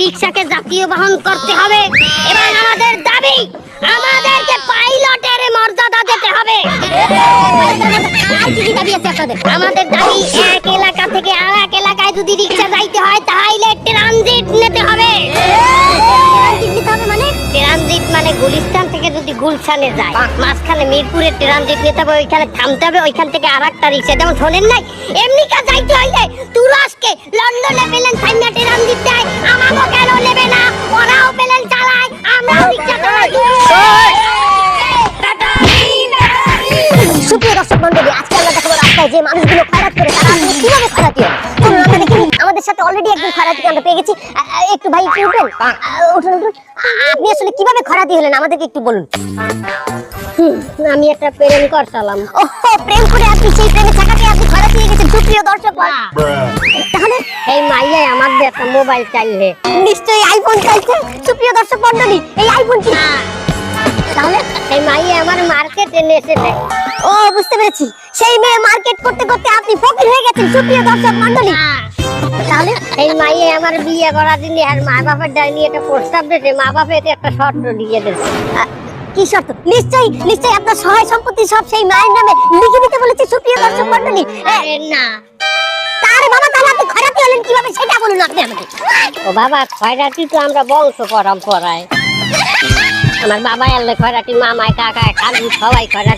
রিক্সাকে জাতীয় বাহন করতে হবে এবং আমাদের দাবি, আমাদেরকে পাইলটের মর্যাদা দিতে হবে। আমাদের দাবি, এক এলাকা থেকে আর এক এলাকায় যদি রিক্সা যাইতে হয়, তাহলে ট্রানজিট নিতে হবে। মানে থেকে যদি গুলশানে যায়, মাঝখানে মিরপুরে ট্রানজিট নিতে হবে, ওইখানে থামতে হবে, ওইখান থেকে আর একটা রিক্সা যেমন শোনেন নাই, এমনি কা যাইতে হইলে তুরস্কে লন্ডনে পেলেন ট্রানজিট যে মানুষগুলো খয়রাত করে তারা আসলে কীভাবে খয়রাতি আমাদের সাথে অলরেডি একজন খয়রাতিকে আমরা পেয়ে গেছি। একটু ভাই একটু উঠবেন? উঠুন উঠুন। আপনি আসলে কীভাবে খয়রাতি হলেন? আমাদেরকে একটু বলুন। আমি একটা প্রেম করছিলাম। ওহো প্রেম করে আপনি সেই প্রেমে থাকাকে আপনি খয়রাতি হয়ে গেছেন সুপ্রিয় দর্শক তাহলে এই মাইয়াই আমার দিয়ে একটা মোবাইল চাইলে নিশ্চয়ই আইফোন চাইছে। সুপ্রিয় দর্শক মন্ডলী এই আইফোন কি? তাহলে এই মাইয়া আমার মার্কেটে নেসে দেয় ও বুঝতে পেরেছি। সেই মেয়ে মার্কেট করতে করতে আপনি ফকির হয়ে গেছেন সুপ্রিয় দর্শক মন্ডলী তাহলে এই মাইয়ে আমার বিয়ে করার দিন আর মা বাপের ডাইনি একটা প্রস্তাব দিয়েছে। মা বাপে এতে একটা শর্ত দিয়ে দিয়েছে কি শর্ত? নিশ্চয়ই নিশ্চয়ই আপনার সহায় সম্পত্তি সব সেই মায়ের নামে লিখে দিতে বলেছে সুপ্রিয় দর্শক আরে না। তার বাবা তাহলে আপনি খরাতি হলেন কীভাবে? সেটা বলুন আপনি আমাকে। ও বাবা খয়রাটি তো আমরা বংশ পরম্পরায়। আমার বাবা এলে খয়রাটি মামায় কাকায় কাকু সবাই খয়রাটি